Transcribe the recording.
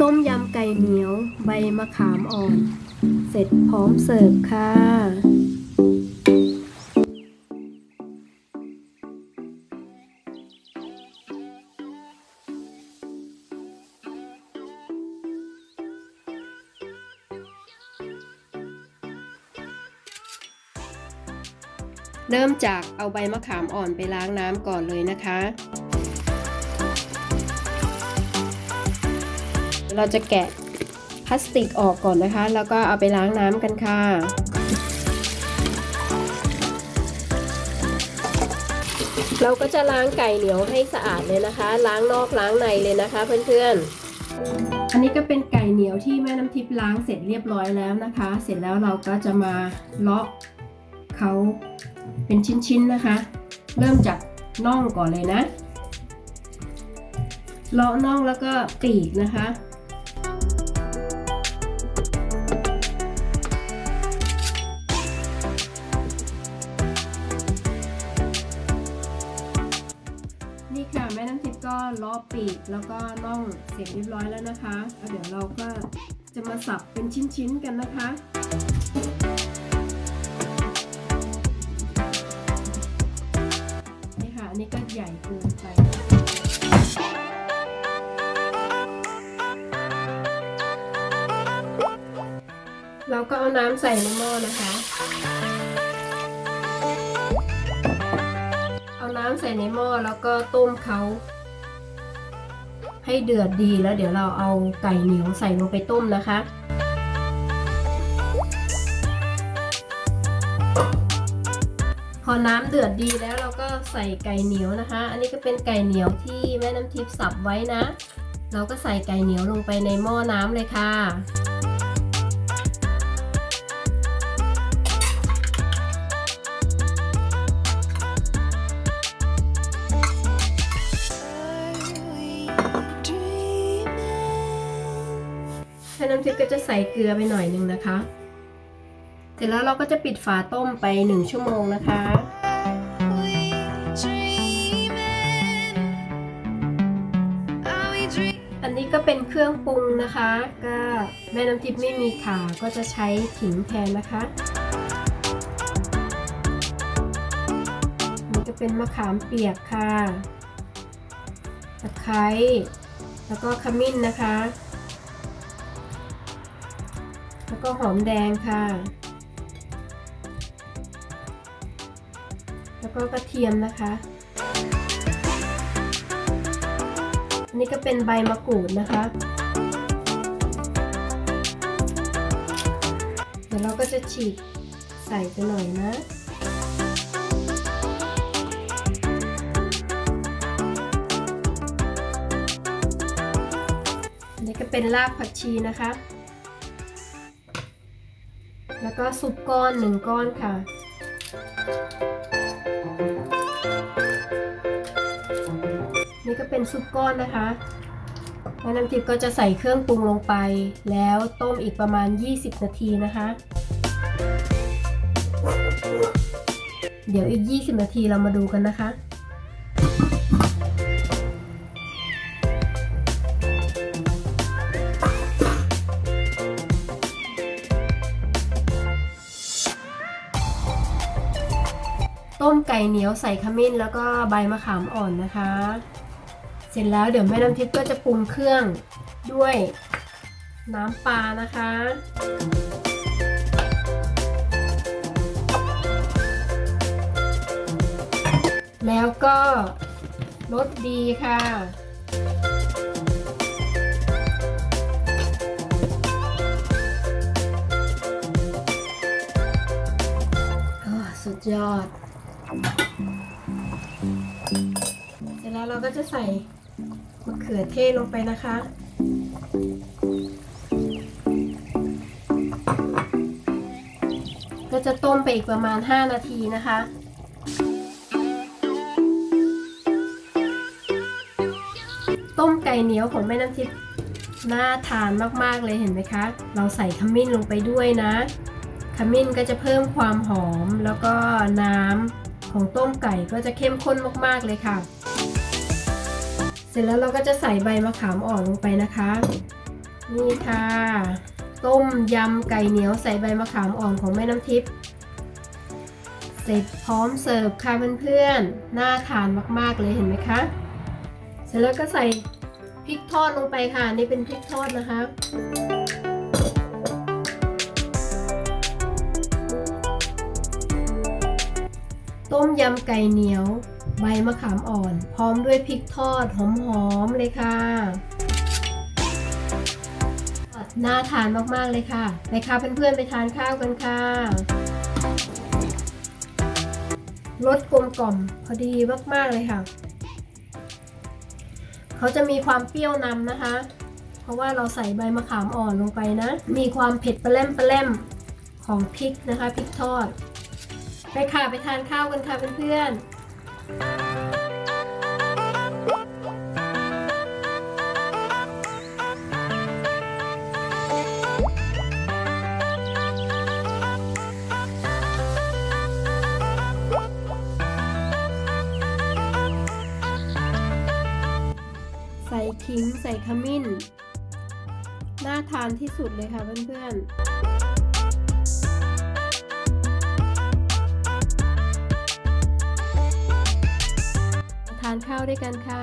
ต้มยำไก่เหนียว ใบมะขามอ่อน เสร็จพร้อมเสิร์ฟค่ะเริ่มจากเอาใบมะขามอ่อนไปล้างน้ำก่อนเลยนะคะ เราจะแกะพลาสติกออกก่อนนะคะ แล้วก็เอาไปล้างน้ำกันค่ะ เราก็จะล้างไก่เหนียวให้สะอาดเลยนะคะ ล้างนอกล้างในเลยนะคะ เพื่อนๆ อันนี้ก็เป็นไก่เหนียวที่แม่น้ำทิพย์ล้างเสร็จเรียบร้อยแล้วนะคะ เสร็จแล้วเราก็จะมาเลาะเขาเป็นชิ้นๆนะคะ เริ่มจากน่องก่อนเลยนะเลาะน่องแล้วก็ปีกนะคะ ก็ลาะปีกแล้วก็น่องเสร็จเรียบร้อยแล้วนะคะแล้วเดี๋ยวเราก็จะมาสับเป็นชิ้นๆกันนะคะนี่ค่ะอันนี้ก็ใหญ่เกินไปเราก็เอาน้ำใส่ในหม้อนะคะ เอาน้ำใส่ในหม้อแล้วก็ต้มเขา ให้เดือดดีแล้วเดี๋ยวเราเอาไก่เหนียวใส่ลงไปต้มนะคะ พอน้ำเดือดดีแล้วเราก็ใส่ไก่เหนียวนะคะ อันนี้ก็เป็นไก่เหนียวที่แม่น้ำทิพย์สับไว้นะ เราก็ใส่ไก่เหนียวลงไปในหม้อน้ำเลยค่ะ แม่น้ำทิพย์ก็จะใส่เกลือไปหน่อยหนึงนะคะ เสร็จแล้วเราก็จะปิดฝาต้มไป 1 ชั่วโมงนะคะอันนี้ก็เป็นเครื่องปรุงนะคะ ก็แม่น้ำทิพย์ไม่มีขาก็จะใช้ขิงแทนนะคะอันนี่ก็เป็นมะขามเปียกค่ะตะไคร้แล้วก็ขมิ้นนะคะ ก็หอมแดงค่ะ แล้วก็กระเทียมนะคะอันนี้ก็เป็นใบมะกรูดนะคะ เดี๋ยวเราก็จะฉีกใส่ไปหน่อยนะนนี้ก็เป็นรากผักชีนะคะ แล้วก็ซุปก้อนหนึ่งก้อนค่ะ นี่ก็เป็นซุปก้อนนะคะแล้วน้ำทิพย์ก็จะใส่เครื่องปรุงลงไป แล้วต้มอีกประมาณ 20 นาทีนะคะ เดี๋ยวอีก 20 นาทีเรามาดูกันนะคะ ก่เหนียวใส่ขมิ้นแล้วก็ใบมะขามอ่อนนะคะ เสร็จแล้วเดี๋ยวแม่น้ำทิพย์ก็จะปรุงเครื่องด้วยน้ำปลานะคะ แล้วก็รสดีค่ะอ่าสุดยอด เสร็จแล้วเราก็จะใส่มะเขือเทศลงไปนะคะก็จะต้มไปอีกประมาณ 5 นาทีนะคะ ต้มไก่เหนียวของแม่น้ำทิพย์น่าทานมากๆเลยเห็นไหมคะ เราใส่ขมิ้นลงไปด้วยนะ ขมิ้นก็จะเพิ่มความหอมแล้วก็น้ำ ของต้มไก่ก็จะเข้มข้นมากๆเลยค่ะ เสร็จแล้วเราก็จะใส่ใบมะขามอ่อนลงไปนะคะ นี่ค่ะ ต้มยำไก่เหนียวใส่ใบมะขามอ่อนของแม่น้ำทิพย์เสร็จพร้อมเสิร์ฟค่ะเพื่อนๆ น่าทานมากๆเลยเห็นไหมคะ เสร็จแล้วก็ใส่พริกทอดลงไปค่ะ นี่เป็นพริกทอดนะคะ ต้มยำไก่เหนียว ใบมะขามอ่อน พร้อมด้วยพริกทอดหอมๆเลยค่ะน่าทานมากๆเลยค่ะ ไปค่ะเพื่อนๆไปทานข้าวกันค่ะรสกลมกล่อมพอดีมากๆเลยค่ะ เขาจะมีความเปรี้ยวนำนะคะ เพราะว่าเราใส่ใบมะขามอ่อนลงไปนะ มีความเผ็ดปลาแรมปลาแรมของพริกนะคะพริกทอด ไปค่ะไปทานข้าวกันค่ะเพื่อนๆ ใส่ขิงใส่ขมิ้น น่าทานที่สุดเลยค่ะเพื่อนๆ ทานข้าวด้วยกันค่ะ